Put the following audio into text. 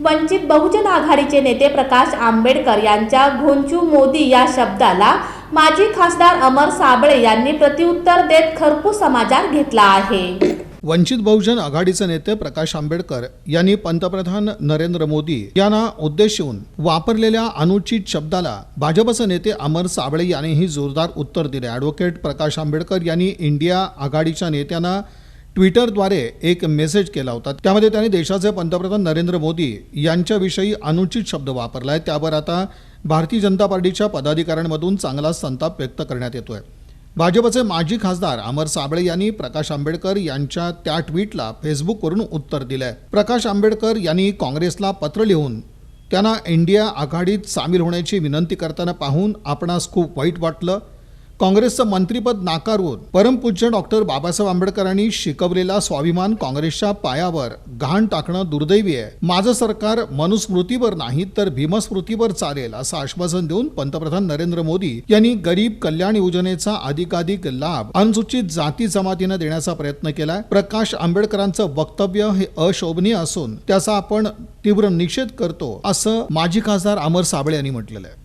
वंचित बहुजन आघाडीचे नेते प्रकाश आंबेडकर यांच्या घोंचू मोदी या शब्दाला माजी खासदार अमर साबळे यांनी प्रत्युत्तर देत खरपूस समाचार घेतला आहे. वंचित बहुजन आघाडीचे नेते प्रकाश आंबेडकर यांनी पंतप्रधान नरेंद्र मोदी यांना उद्देशून वापरलेल्या अनुचित शब्दाला भाजपचे नेते अमर साबळे यांनीही जोरदार उत्तर दिले. ॲडव्होकेट प्रकाश आंबेडकर यांनी इंडिया आघाडीच्या नेत्यांना ट्विटरद्वारे एक मेसेज केला होता. त्यामध्ये त्यांनी देशाचे पंतप्रधान नरेंद्र मोदी यांच्याविषयी अनुचित शब्द वापरलाय. त्यावर आता भारतीय जनता पार्टीच्या पदाधिकाऱ्यांमधून चांगला संताप व्यक्त करण्यात येतोय. भाजपचे माजी खासदार अमर साबळे यांनी प्रकाश आंबेडकर यांच्या त्या ट्विटला फेसबुकवरून उत्तर दिलंय. प्रकाश आंबेडकर यांनी काँग्रेसला पत्र लिहून त्यांना इंडिया आघाडीत सामील होण्याची विनंती करताना पाहून आपणास खूप वाईट वाटलं. काँग्रेसचं मंत्रीपद नाकारून परमपूज्य डॉक्टर बाबासाहेब आंबेडकरांनी शिकवलेला स्वाभिमान काँग्रेसच्या पायावर घाण टाकणं दुर्दैवी आहे. माझं सरकार मनुस्मृतीवर नाही तर भीमस्मृतीवर चालेल असं आश्वासन देऊन पंतप्रधान नरेंद्र मोदी यांनी गरीब कल्याण योजनेचा अधिकाधिक लाभ अनुसूचित जाती जमातीनं देण्याचा प्रयत्न केलाय. प्रकाश आंबेडकरांचं वक्तव्य हे अशोभनीय असून त्याचा आपण तीव्र निषेध करतो असं माजी खासदार अमर साबळे यांनी म्हटलेलं आहे.